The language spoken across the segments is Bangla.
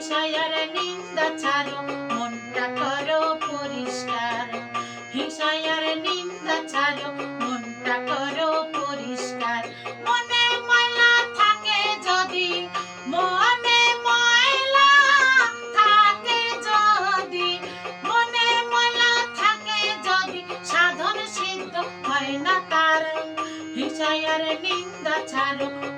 হিংসায়ার নিন্দা ছাড়ো, মনটা করো পরিষ্কার। হিংসায়ার নিন্দা ছাড়ো, মনটা করো পরিষ্কার। মনে ময়লা থাকে যদি, মনে ময়লা থাকে যদি, মনে ময়লা থাকে যদি, সাধন সিদ্ধ হয় না তার। হিংসায়ার নিন্দা ছাড়ো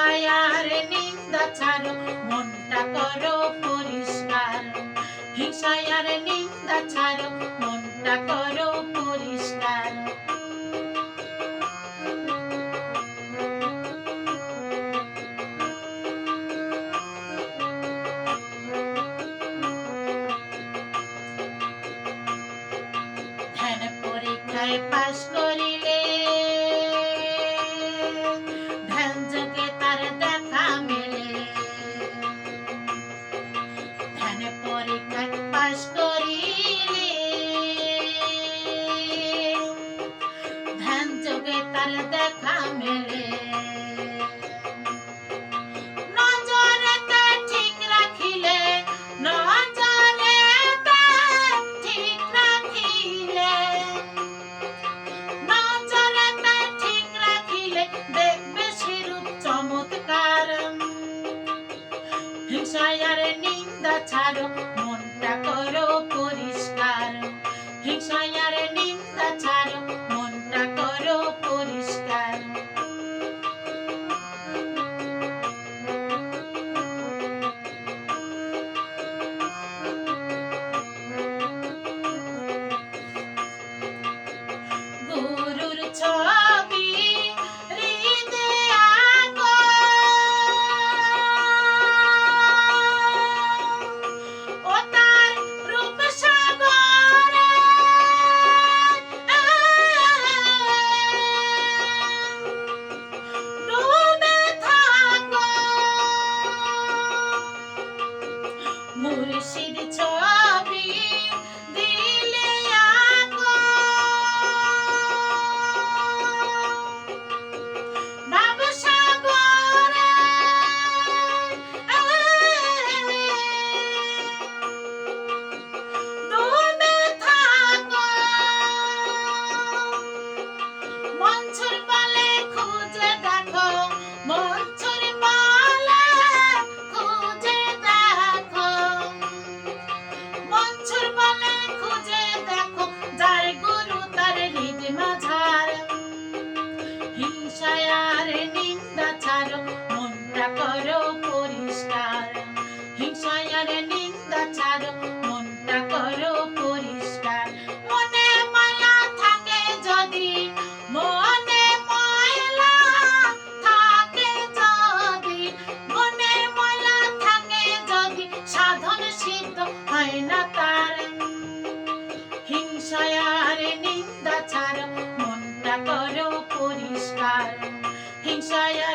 ছায়ার নিন্দা ছাড়ো, মনটা করো পরিষ্কার। হিংসায়ার নিন্দা ছাড়ো, মনটা করো পরিষ্কার। ধ্যান পরীক্ষায় পাশ ছাড়ো মনটা করো পরিষ্কার। হিংসা মুর্শিদ চয় হিংসায় আর নিন্দা ছাড়ো মনটা করো Shaya.